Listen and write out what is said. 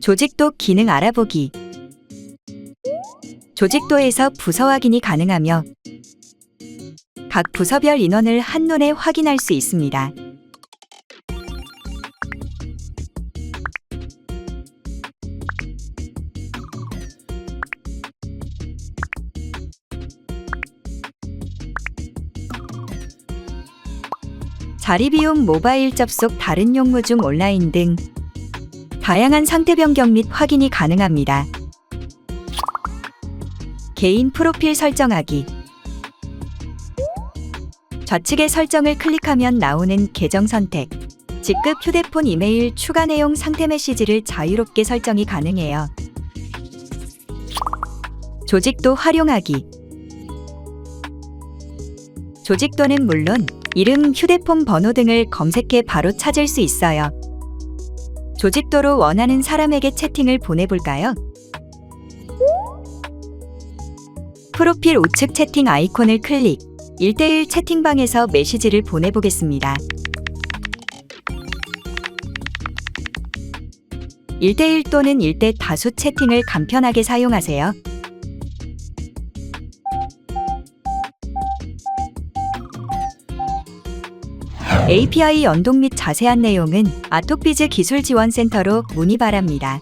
조직도 기능 알아보기. 조직도에서 부서 확인이 가능하며 각 부서별 인원을 한눈에 확인할 수 있습니다. 자리 비용 모바일 접속 다른 용무 중 온라인 등 다양한 상태 변경 및 확인이 가능합니다. 개인 프로필 설정하기 좌측의 설정을 클릭하면 나오는 계정 선택, 직급 휴대폰 이메일 추가 내용 상태 메시지를 자유롭게 설정이 가능해요. 조직도 활용하기 조직도는 물론 이름, 휴대폰 번호 등을 검색해 바로 찾을 수 있어요. 조직도로 원하는 사람에게 채팅을 보내볼까요? 프로필 우측 채팅 아이콘을 클릭. 1대1 채팅방에서 메시지를 보내보겠습니다. 1대1 또는 1대 다수 채팅을 간편하게 사용하세요. API 연동 및 자세한 내용은 아토피즈 기술지원센터로 문의 바랍니다.